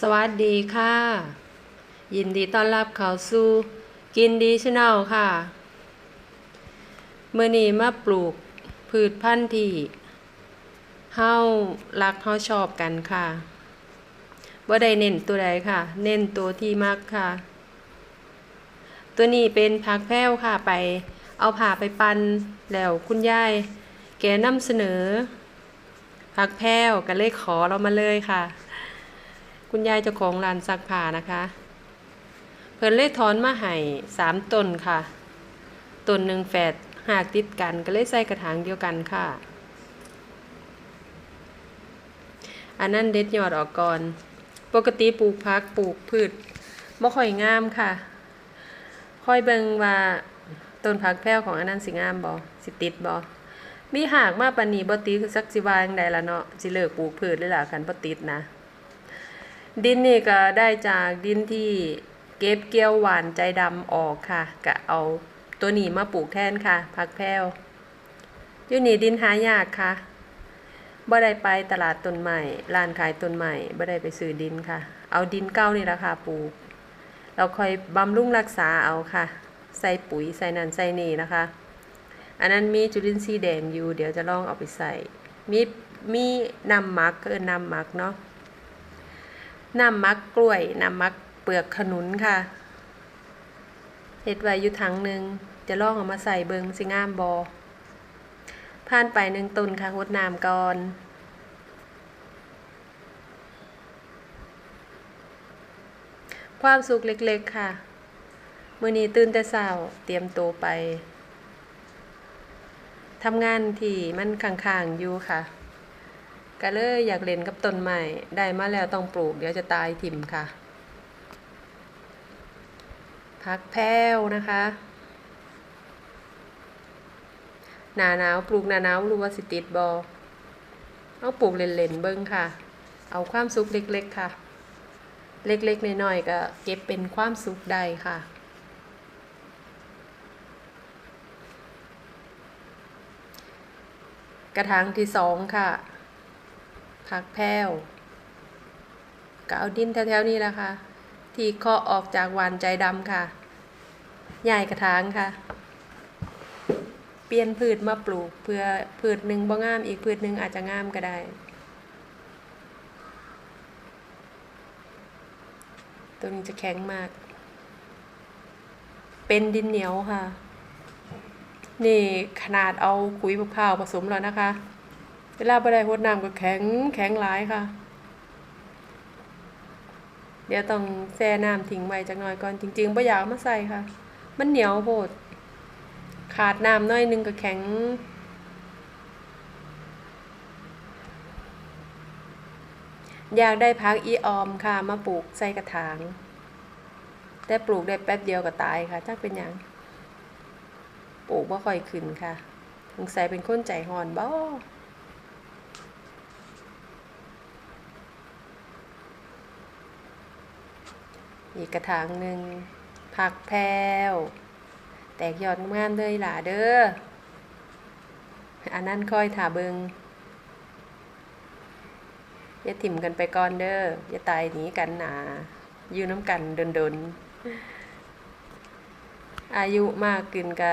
สวัสดีค่ะ ยินดีต้อนรับเข้าสู่กินดีชแนลค่ะ เมื่อนี้มาปลูกพืชพันธุ์ที่เฮารักเฮาชอบกันค่ะว่ได้เน้นตัวใดค่ะ เน้นตัวที่มักค่ะ ตัวนี้เป็นผักแพ้วค่ะไป เอาผ่าไปปันแล้วคุณยายแกนำเสนอผักแพ้วก็เลยขอเรามาเลยค่ะ คุณยายเจ้าของร้านซักผ้านะคะ เพิ่นเลยถอนมาให้สามต้นค่ะต้นหนึ่งแฝดหากติดกันก็เลยใส่กระถางเดียวกันค่ะ อันนั้นเด็ดยอดออกก่อน ปกติปลูกพักปลูกพืชบ่ค่อยงามค่ะ ค่อยเบิงว่าต้นผักแพ้วของอันนั้นสิงามบ่สิติดบ่มีหากมาปานนีบ่ติคือสักสิว่าจังไดละเนาะสิเลิกปลูกพืชเลยล่ะคันบ่ติดนะ ดินนี่ก็ได้จากดินที่เก็บเกี่ยวหวานใจดำออกค่ะก็เอาตัวนี้มาปลูกแทนค่ะผักแพรวอยู่นี่ดินหายากค่ะบ่ได้ไปตลาดต้นใหม่ร้านขายต้นใหม่บ่ได้ไปซื้อดินค่ะ เอาดินเก่านี่ละค่ะปลูก เราคอยบำรุงรักษาเอาค่ะ ใส่ปุ๋ยใส่นันใส่นี่นะคะ อันนั้นมีจุลินทรีย์แดงอยู่ เดี๋ยวจะลองเอาไปใส่ มีมีน้ำหมักก็เออน้ำหมักเนาะ น้ำมักกล้วยน้ำมักเปลือกขนุนค่ะเห็ดไว้อยู่ถังหนึ่งจะลองเอามาใส่เบิงสิงามบอผ่านไปหนึ่งต้นค่ะหดน้ำก่อนความสุขเล็กๆค่ะ มื่อนี้ตื่นแต่เช้าเตรียมตัวไปทำงานที่มันข้างๆอยู่ค่ะ ก็เลยอยากเล่นกับต้นไม้ได้มาแล้วต้องปลูก เดี๋ยวจะตายถิ่มค่ะ พักแพ้วนะคะหนาหนาวปลูกหนาหนาวรู้ว่าสิติดบอเอาปลูกเล่นๆเบิ้งค่ะ เอาความสุขเล็กๆค่ะ เล็กๆน้อยๆก็เก็บเป็นความสุขได้ค่ะกระถางที่สองค่ะ ผักแพ้วก็เอาดินแถวๆนี้แหละค่ะ ที่เคาะออกจากหวานใจดำค่ะใหญ่กระถางค่ะ เปลี่ยนพืชมาปลูก เพื่อพืชหนึ่งบ่งามอีกพืชหนึ่งอาจจะงามก็ได้ ตัวนี้จะแข็งมาก เป็นดินเหนียวค่ะ นี่ขนาดเอาขุยมะพร้าวผสมแล้วนะคะ วลาบ่ได้รดน้ำก็แข็งแข็งหลายค่ะ เดี๋ยวต้องแช่น้ำทิ้งไว้จักหน่อยก่อนจริงๆบ่อยากมาใส่ค่ะ มันเหนียวโพดขาดน้ำน้อยนึงก็แข็ง อยากได้พักอีออมค่ะ มาปลูกใส่กระถาง แต่ปลูกได้แป๊บเดียวก็ตายค่ะจักเป็นหยังปลูกบ่ค่อยขึ้นค่ะสงสัยเป็นคนใจห่อนบ่ อีกกระถางหนึ่งผักแพรวแตกยอดงามเลยหล่ะเด้อ อันนั้นค่อยถาเบิงอย่าถิ่มกันไปก่อนเด้ออย่าตายหนีกันหนาอยู่น้ำกันดนๆอายุมากขึ้นกะ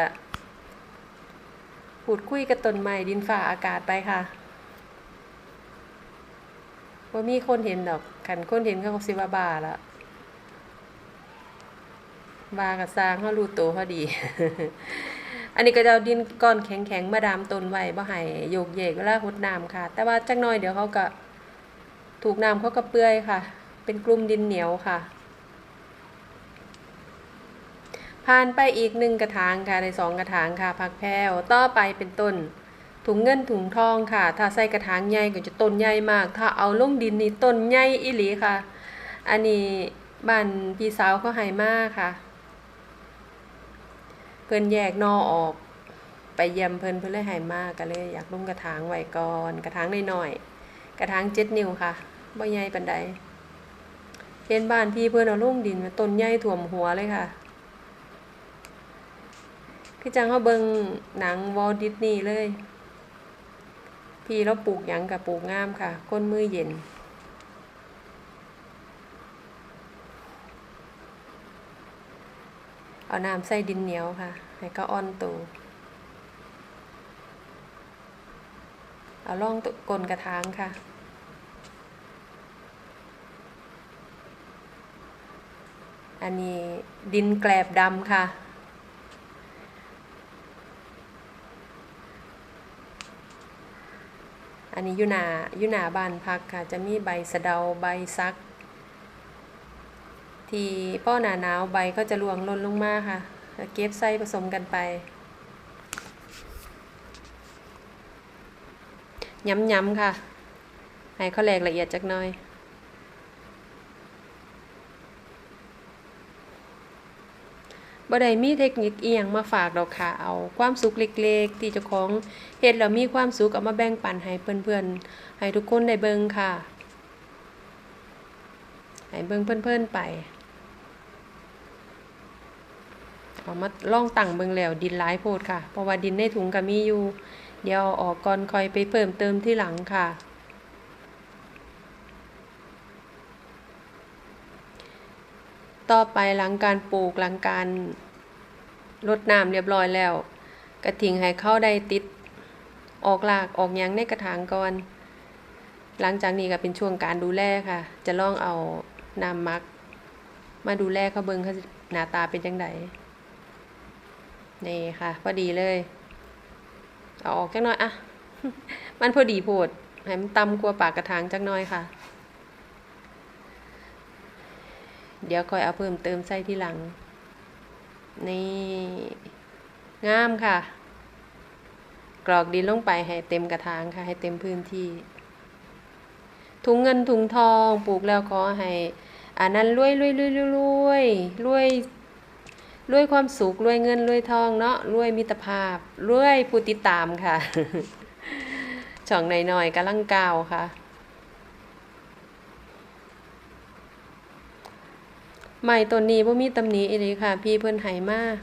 พูดคุยกับต้นไม้ดินฟ้าอากาศไปค่ะว่ามีคนเห็นดอกขันคนเห็นเขาก็สิว่าบ้าละ บากับสร้างเขารู้ตัวพอดี อันนี้ก็จะดินก้อนแข็งๆมาดามต้นไว้บ่ให้โยกเยกเวลาหดน้ำค่ะ แต่ว่าจักหน่อยเดี๋ยวเขาก็ถูกน้ำเขาก็เปื่อยค่ะ เป็นกลุ่มดินเหนียวค่ะ ผ่านไปอีกหนึ่งกระถางค่ะในสองกระถางค่ะผักแพรวต่อไปเป็นต้นถุงเงินถุงทองค่ะ ถ้าใส่กระถางใหญ่ก็จะต้นใหญ่มาก ถ้าเอาลงดินนี่ต้นใหญ่อีหลีค่ะ อันนี้บ้านพี่สาวเขาให้มากค่ะ เพิ่นแยกนอออก ไปเยี่ยมเพิ่นเพิ่นเลยให้มากก็เลย อยากลงกระถางไว้ก่อนกระถางน้อยๆกระถางเจ็ดนิ้วค่ะบ่ใหญ่ปานใดเห็นบ้านพี่เพิ่นเอาลงดินมาต้นใหญ่ท่วมหัวเลยค่ะ คือจังเขาเบิงหนังวอลดิสนีย์เลย พี่เราปลูกหยังกับปลูกงามค่ะ ก้นมือเย็น เอาน้ำใส่ดินเหนียวค่ะ ให้ก็อ่อนตัวเอาล่องตุกลนกระถางค่ะ อันนี้ดินแกลบดำค่ะอันนี้ยูนายูนาบานพักค่ะ จะมีใบสะเดาใบซัก ทีป้อหนาหนาวใบก็จะรวงล่นลงมาค่ะ เก็บใส่ผสมกันไปย้ำๆค่ะ ให้เขาแหลกละเอียดจักหน่อยบ่ได้มีเทคนิคเอียงมาฝากดอกค่ะเอาความสุขเล็กๆ ที่เจ้าของเฮ็ดแล้วมีความสุขเอามาแบ่งปันให้เพื่อนๆ ให้ทุกคนได้เบิ่งค่ะ ให้เบิ่งเพิ่นๆไป เอามาล่องตั้งเบิงแล้วดินหลายโพดค่ะ เพราะว่าดินในถุงก็มีอยู่ เดี๋ยวออกก่อนคอยไปเพิ่มเติมที่หลังค่ะ ต่อไปหลังการปลูกหลังการรดน้ำเรียบร้อยแล้ว กระถิ่งให้เข้าได้ติดออกรากออกยังในกระถางก่อน หลังจากนี้ก็เป็นช่วงการดูแลค่ะ จะลองเอาน้ำมัก มาดูแลเขาเบิงเขาหน้าตาเป็นจังได นี่ค่ะพอดีเลย เอาออกจักหน่อยอะมันพอดีโพดให้มันตำกว่าปากกระถางจักหน่อยค่ะ เดี๋ยวคอยเอาเพิ่มเติมใส่ที่หลัง นี่ งามค่ะ กรอกดินลงไปให้เต็มกระถางค่ะ ให้เต็มพื้นที่ ถุงเงินถุงทองปลูกแล้วขอให้อันนั้นรวยรวยรวยรวยรวยรวย รวยความสุขรวยเงินรวยทองเนาะรวยมิตรภาพรวยผู้ติดตามค่ะ ช่องหน่อยๆกำลังกาวค่ะ ใหม่ต้นนี้บ่มีตำหนิอีหลีค่ะ พี่เพิ่นให้มาก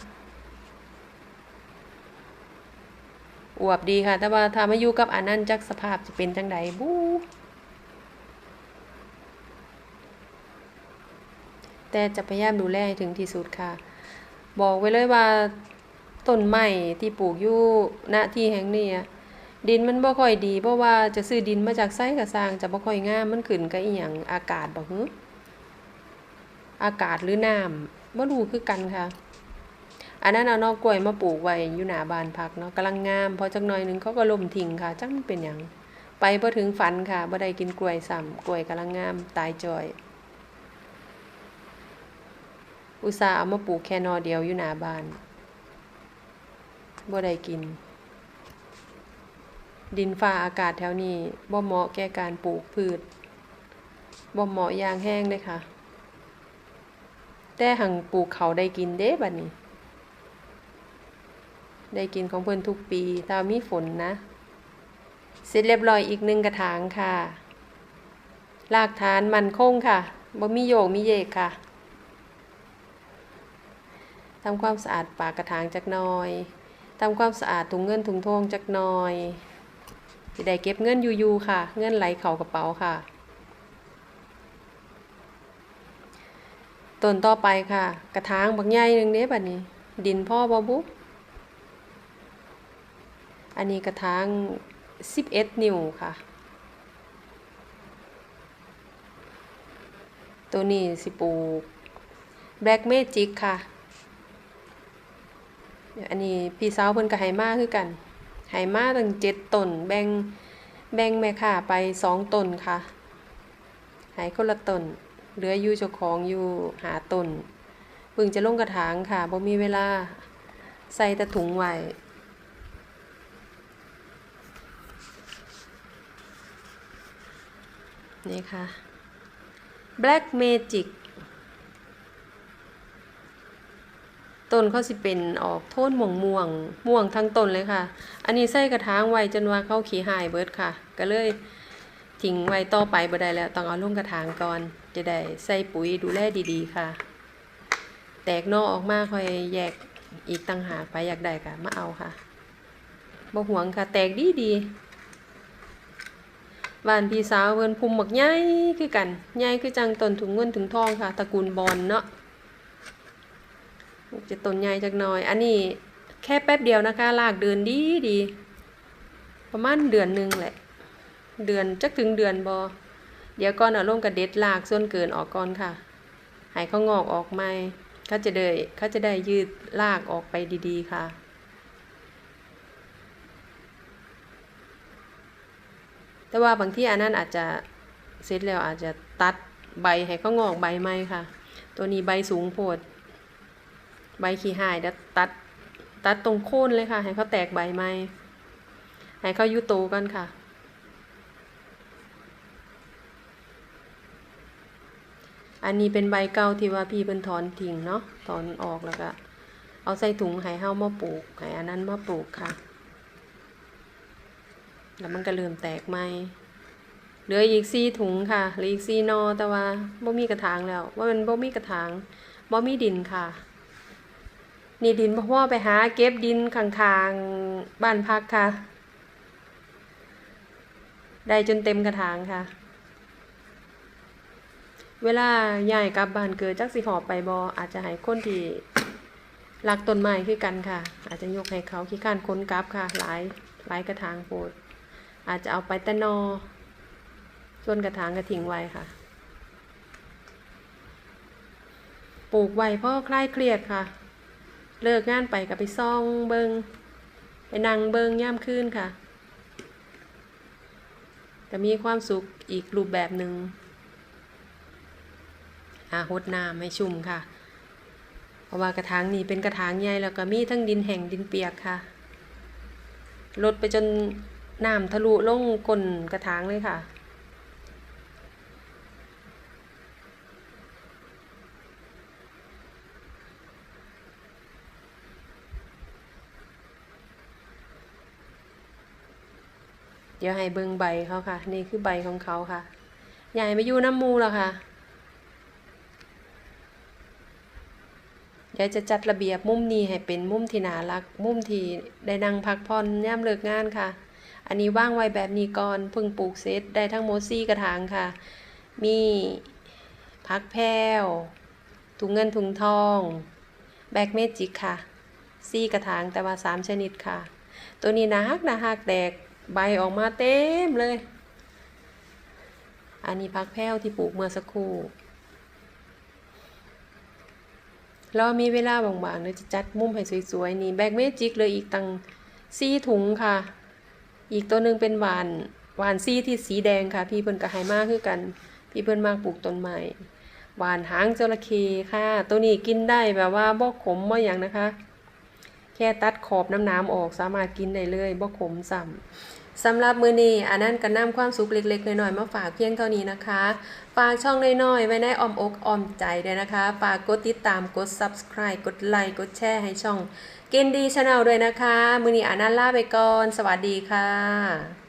อวบดีค่ะ แต่ว่าถ้ามาอยู่กับอันนั้นจักสภาพจะเป็นจังไดบูแต่จะพยายามดูแลให้ถึงที่สุดค่ะ บอกไว้เลยว่าต้นไม้ที่ปลูกอยู่ณที่แห่งนี้ดินมันบ่ค่อยดี เพราะว่าจะซื้อดินมาจากไสกระสางจะบ่ค่อยงามมันขึ้นกับอีหยังอากาศบ่ฮึอากาศหรือน้ำบ่รู้คือกันค่ะ อันนั้นเอานอกกล้วยมาปลูกไว้อยู่หน้าบ้านพักเนาะกำลังงามพอจักหน่อยหนึงเขาก็ล่มทิ้งค่ะจักมันเป็นหยังไปบ่ถึงฝันค่ะบ่ได้กินกล้วยซ้ำกล้วยกำลังงามตายจ่อย อุตส่าห์เอามาปลูกแค่นอเดียวอยู่หน้าบ้านบ่ได้กิน ดินฟ้าอากาศแถวนี้บ่เหมาะแก่การปลูกพืชบ่เหมาะอยางแห้งเลยค่ะ แต่หังปลูกเขาได้กินเด้บัดนี้ ได้กินของเพิ่นทุกปีถ้ามีฝนนะ เสร็จเรียบร้อยอีกหนึ่งกระถางค่ะรากฐานมันคงค่ะบ่มีโยกมีเยกค่ะ ทำความสะอาดปากกระถางจักหน่อยทำความสะอาดถุงเงินถุงทองจักหน่อยสิได้เก็บเงินอยู่ๆค่ะ เงินไหลเข้ากระเป๋าค่ะต้นต่อไปค่ะ กระถางบักใหญ่หนึ่งเด้บัดนี้ ดินพ่อบ่บุอันนี้กระถาง11 นิ้วค่ะ ตัวนี้สิปลูก Black Magic ค่ะ อันนี้พี่สาวเพิ่นก็ให้มาคือกันให้มาตั้ง7ต้นแบ่งแบ่งแม่ค่ะไป2ต้นค่ะให้คนละตนเหลืออยู่เจ้าของอยู่หาตนเพิ่งจะลงกระถางค่ะบ่มีเวลาใส่แต่ถุงไว้นี่ค่ะ Black Magic ต้นเขาสิเป็นออกโทนม่วงม่วงม่วงทั้งต้นเลยค่ะ อันนี้ใส่กระถางไว้จนว่าเขาขี้หายเบิดค่ะ ก็เลยทิ้งไว้ต่อไปบ่ได้แล้วต้องเอาลงกระถางก่อน จะได้ใส่ปุ๋ยดูแลดีๆค่ะ แตกนอกออกมาค่อยแยกอีกต่างหากไปอยากได้ก็มาเอาค่ะบ่หวงค่ะ แตกดีดีๆบ้านพี่สาวเพิ่นภูมิบักใหญ่คือกันใหญ่คือจังต้นถุงเงินถุงทองค่ะตระกูลบอลเนาะ จะต้นใหญ่จักหน่อย อันนี้แค่แป๊บเดียวนะคะลากเดือนดีดี ประมาณเดือนหนึ่งแหละ เดือนจักถึงเดือนบอเดี๋ยวก่อนเอาลงกระเด็ดลากส่วนเกินออกก่อนค่ะให้เขางอกออกใหม่เขาจะได้เขาจะได้ยืดลากออกไปดีๆค่ะแต่ว่าบางที่อันนั้นอาจจะเสร็จแล้วอาจจะตัดใบให้เขางอกใบใหม่ค่ะ ตัวนี้ใบสูงโพด ใบขี้หายเดี๋ยวตัดตัดตรงโค่นเลยค่ะ ให้เขาแตกใบใหม่ให้เขายุโตกันค่ะ อันนี้เป็นใบเก่าที่ว่าพี่เพิ่นถอนทิ้งเนาะถอนออกแล้วก็เอาใส่ถุงให้เฮามาปลูกให้อันนั้นมาปลูกค่ะ แล้วมันก็เริ่มแตกใหม่เหลืออีกสี่ถุงค่ะเหลืออีกสี่นอแต่ว่าบ่มีกระถางแล้วว่ามันบ่มีกระถางบ่มีดินค่ะ นี่ดินพ่อไปหาเก็บดินข้างๆบ้านพักค่ะ ได้จนเต็มกระถางค่ะ เวลาย้ายกลับบ้านเกิดจักสิหอบไปบออาจจะให้คนที่รักต้นไม้คือกันค่ะ อาจจะยกให้เขาขี้ข้านค้นกลับค่ะ หลายหลายกระถางโปรดอาจจะเอาไปแต่นอ ส่วนกระถางก็ทิ้งไว้ค่ะ ปลูกไว้เพราะคลายเครียดค่ะ เลิกงานไปกับไปซ่องเบิงไปนั่งเบิงย่ามคืนค่ะก็มีความสุขอีกรูปแบบหนึ่งอาหดน้ำให้ชุ่มค่ะ เพราะว่ากระถางนี้เป็นกระถางใหญ่แล้วก็มีทั้งดินแห้งดินเปียกค่ะลดไปจนน้ำทะลุลงก้นกระถางเลยค่ะ ดี๋ยวให้เบิ่งใบเขาค่ะ นี่คือใบของเขาค่ะ ใหญ่ไปอยู่น้ำมูแล้วค่ะ เดี๋ยวจะจัดระเบียบมุมนี้ให้เป็นมุมที่น่ารัก มุมที่ได้นั่งพักผ่อนย่ามเลิกงานค่ะ อันนี้ว่างไว้แบบนี้ก่อนเพิ่งปลูกเสร็จได้ทั้งโมซี่กระถางค่ะ มีพักแพ้วถุงเงินถุงทอง แบกเมจิกค่ะซี่กระถางแต่ว่าสามชนิดค่ะ ตัวนี้นะฮักนะฮักแตก ใบออกมาเต็มเลย อันนี้พักแพ้วที่ปลูกเมื่อสักครู่ เรามีเวลาบางๆเลยจะจัดมุมให้สวยๆ นี่แบกเมจิกเลยอีกตั้งซี่ถุงค่ะ อีกตัวหนึ่งเป็นหวานหวานซี่ที่สีแดงค่ะ พี่เพิ่นกับไฮมากคือกัน พี่เพิ่นมากปลูกต้นไม้หวานหางจระเข้ค่ะ ตัวนี้กินได้แบบว่าบ่ขมบ่อย่างนะคะ แค่ตัดขอบน้ำน้ำออกสามารถกินได้เลยบ่ขมซ้ำสำหรับมือนี้อันนั้นก็นนำความสุขเล็กๆน้อยๆมาฝากเพียงเท่านี้นะคะฝากช่องน้อยๆไว้ในอ้อมอกอ้อมใจด้วยนะคะฝากกดติดตามกด subscribe กดไลค์กดแชร์ให้ช่องกินดีชาแนลด้วยนะคะ มือนี้อันนั้นลาไปก่อน สวัสดีค่ะ